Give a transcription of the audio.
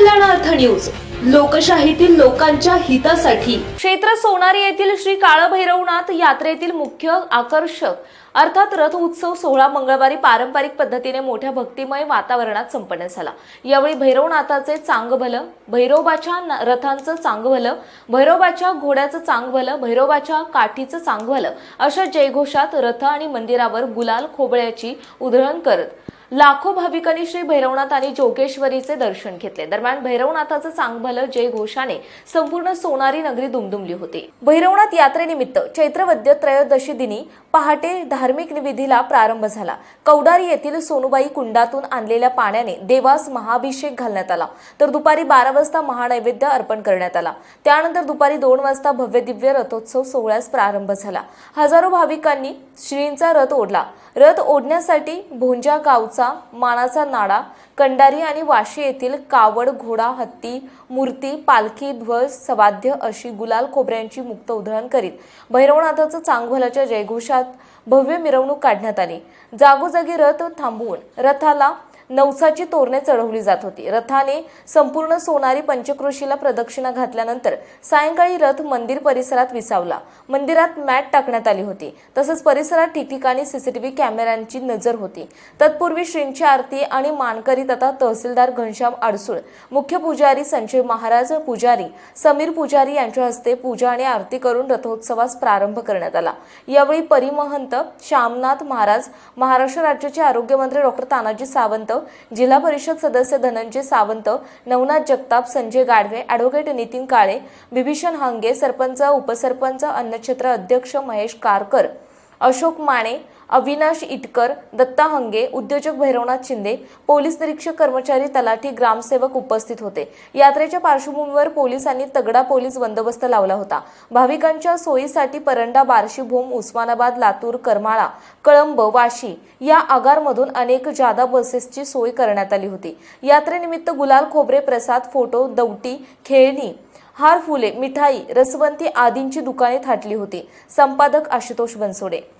News. लोकशाहीतील लोकांच्या हितासाठी. क्षेत्र सोनारी येथील श्री काळभैरवनाथ यात्रेतील मुख्य आकर्षक अर्थात रथ उत्सव सोहळा मंगळवारी पारंपरिक पद्धतीने मोठ्या भक्तिमय वातावरणात संपन्न झाला. यावेळी भैरवनाथाचे चांगभलं भैरोबाच्या रथांचं चांगभलं भैरोबाच्या घोड्याचं चांगभलं भैरोबाच्या काठीचं चांगभलं अशा जयघोषात रथ आणि मंदिरावर गुलाल खोबळ्याची उधळण करत लाखो भाविकांनी श्री भैरवनाथ आणि जोगेश्वरीचे दर्शन घेतले. दरम्यान भैरवनाथाचं चांगभलं जय घोषाने संपूर्ण सोनारी नगरी दुमदुमली होती. भैरवनाथ यात्रेनिमित्त चैत्रवद्य त्रयोदशी दिनी पहाटे धार्मिक विधीला प्रारंभ झाला. कौडारी येथील सोनुबाई कुंडातून आणलेल्या पाण्याने देवास महाभिषेक घालण्यात आला. तर दुपारी बारा वाजता महानैवेद्य अर्पण करण्यात आला. त्यानंतर दुपारी दोन वाजता भव्य दिव्य रथोत्सव सोहळ्यास प्रारंभ झाला. हजारो भाविकांनी श्रींचा रथ ओढला. रथ ओढण्यासाठी भोंजा गावचा मानाचा नाडा कंडारी आणि वाशी येथील कावड घोडा हत्ती मूर्ती पालखी ध्वज सवाद्य अशी गुलाल खोबऱ्यांची मुक्त उधळण करीत भैरवनाथाचं चांगभलाच्या जयघोषात भव्य मिरवणूक काढण्यात आली. जागोजागी रथ थांबवून रथाला नवसाची तोरणे चढवली जात होती. रथाने संपूर्ण सोनारी पंचक्रोशीला प्रदक्षिणा घातल्यानंतर सायंकाळी रथ मंदिर परिसरात विसावला. मंदिरात मॅट टाकण्यात आली होती. तसंच परिसरात ठिकठिकाणी सीसीटीव्ही कॅमेऱ्यांची नजर होती. तत्पूर्वी श्रींची आरती आणि मानकरी तथा तहसीलदार घनश्याम आडसूळ मुख्य पुजारी संजय महाराज पुजारी समीर पुजारी यांच्या हस्ते पूजा आणि आरती करून रथोत्सवास प्रारंभ करण्यात आला. यावेळी परिमहंत श्यामनाथ महाराज महाराष्ट्र राज्याचे आरोग्यमंत्री डॉक्टर तानाजी सावंत जिल्हा परिषद सदस्य धनंजय सावंत नवनाथ जगताप संजय गाढवे ॲडव्होकेट नितीन काळे बिभीषण हांगे सरपंच उपसरपंच अन्नक्षेत्र अध्यक्ष महेश कारकर अशोक माने अविनाश इटकर दत्ता हंगे उद्योजक भैरवनाथ शिंदे पोलीस निरीक्षक कर्मचारी तलाठी ग्रामसेवक उपस्थित होते. यात्रेच्या पार्श्वभूमीवर पोलिसांनी तगडा पोलीस बंदोबस्त लावला होता. भाविकांच्या सोयीसाठी परंडा बार्शी भूम उस्मानाबाद लातूर करमाळा कळंब वाशी या आगारमधून अनेक जादा बसेसची सोय करण्यात आली होती. यात्रेनिमित्त गुलाल खोबरे प्रसाद फोटो दौटी खेळणी हार फुले मिठाई रसवंती आदींची दुकाने थाटली होती. संपादक आशुतोष बनसोडे.